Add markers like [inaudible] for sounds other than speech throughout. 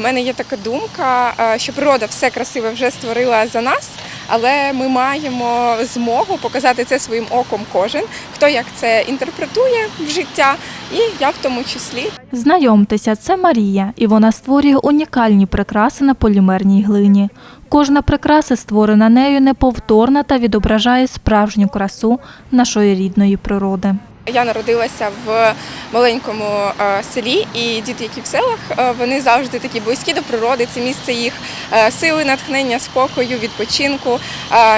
В мене є така думка, е, що природа все красиве вже створила за нас, але ми маємо змогу показати це своїм оком кожен, хто як це інтерпретує в життя, і я в тому числі. Знайомтеся, це Марія, і вона створює унікальні прикраси на полімерній глині. Кожна прикраса, створена нею, неповторна та відображає справжню красу нашої рідної природи. Я народилася в маленькому е, селі, і діти, які в селах, е, вони завжди такі близькі до природи. Це місце їх е, сили, натхнення, спокою, відпочинку.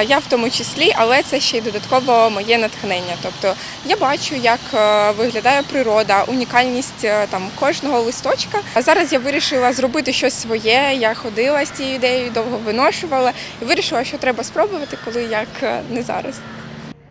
Я в тому числі, але це ще й додатково моє натхнення. Тобто я бачу, як виглядає природа, унікальність там кожного листочка. А зараз я вирішила зробити щось своє. Я ходила з цією ідеєю, довго виношувала і вирішила, що треба спробувати, коли як не зараз.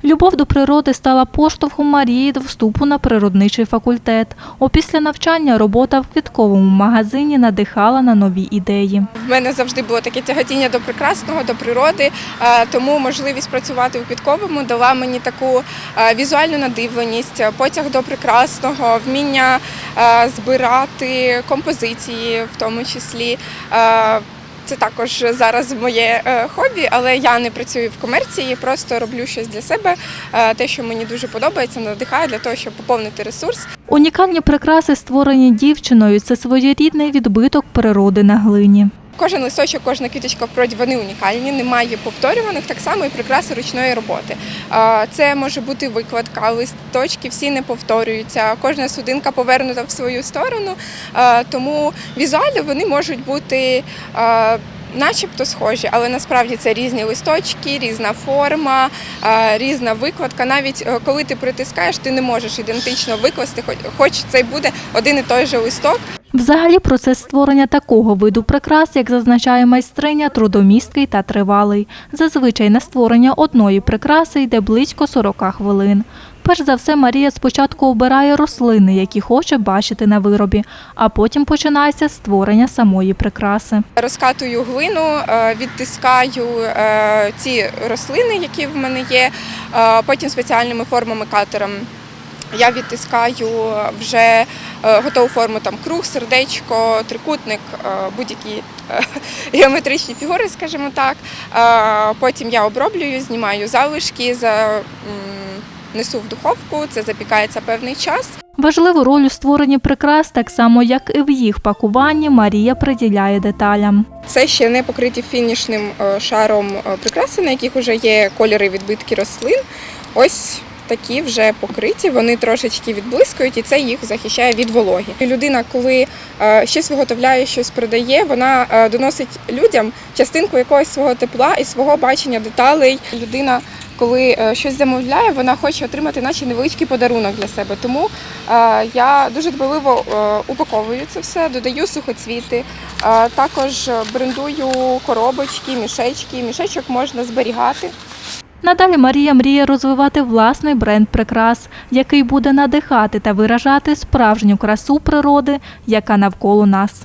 Любов до природи стала поштовхом Марії до вступу на природничий факультет. Опісля навчання робота в квітковому магазині надихала на нові ідеї. В мене завжди було таке тяготіння до прекрасного, до природи, е, тому можливість працювати у квітковому дала мені таку е, візуальну надивленість, потяг до прекрасного, вміння е, збирати композиції, в тому числі. Це також зараз моє е, хобі, але я не працюю в комерції, просто роблю щось для себе, е, те, що мені дуже подобається, надихає для того, щоб поповнити ресурс. Унікальні прикраси, створені дівчиною, це своєрідний відбиток природи на глині. Кожен листочок, кожна квіточка в проді вони унікальні, немає повторюваних, так само і прикраси ручної роботи. Це може бути викладка, листочки всі не повторюються, кожна судинка повернута в свою сторону, тому візуально вони можуть бути. Начебто схожі, але насправді це різні листочки, різна форма, різна викладка. Навіть е, коли ти притискаєш, ти не можеш ідентично викласти, хоч це й буде один і той же листок. Взагалі, процес створення такого виду прикрас, як зазначає майстриня, трудомісткий та тривалий. Зазвичай на створення одної прикраси йде близько 40 хвилин. Перш за все, Марія спочатку обирає рослини, які хоче бачити на виробі, а потім починається створення самої прикраси. Розкатую глину, е, відтискаю е, ці рослини, які в мене є. е, Потім спеціальними формами катером я відтискаю вже готову форму там круг, сердечко, трикутник, будь-які [laughs] геометричні фігури, скажімо так. Потім я оброблюю, знімаю залишки, за, несу в духовку, це запікається певний час. Важливу роль у створенні прикрас, так само як і в їх пакуванні, Марія приділяє деталям. Це ще не покриті фінішним е, шаром е, прикраси, на яких вже є кольори відбитки рослин. Ось такі вже покриті, вони трошечки відблискують, і це їх захищає від вологи. Людина, коли е, щось виготовляє, щось продає, вона доносить людям частинку якогось свого тепла і свого бачення деталей. Людина, коли е, щось замовляє, вона хоче отримати наче невеличкий подарунок для себе. Тому е, я дуже дбаливо е, упаковую це все, додаю сухоцвіти. Також брендую коробочки, мішечки. Мішечок можна зберігати. Надалі Марія мріє розвивати власний бренд прикрас, який буде надихати та виражати справжню красу природи, яка навколо нас.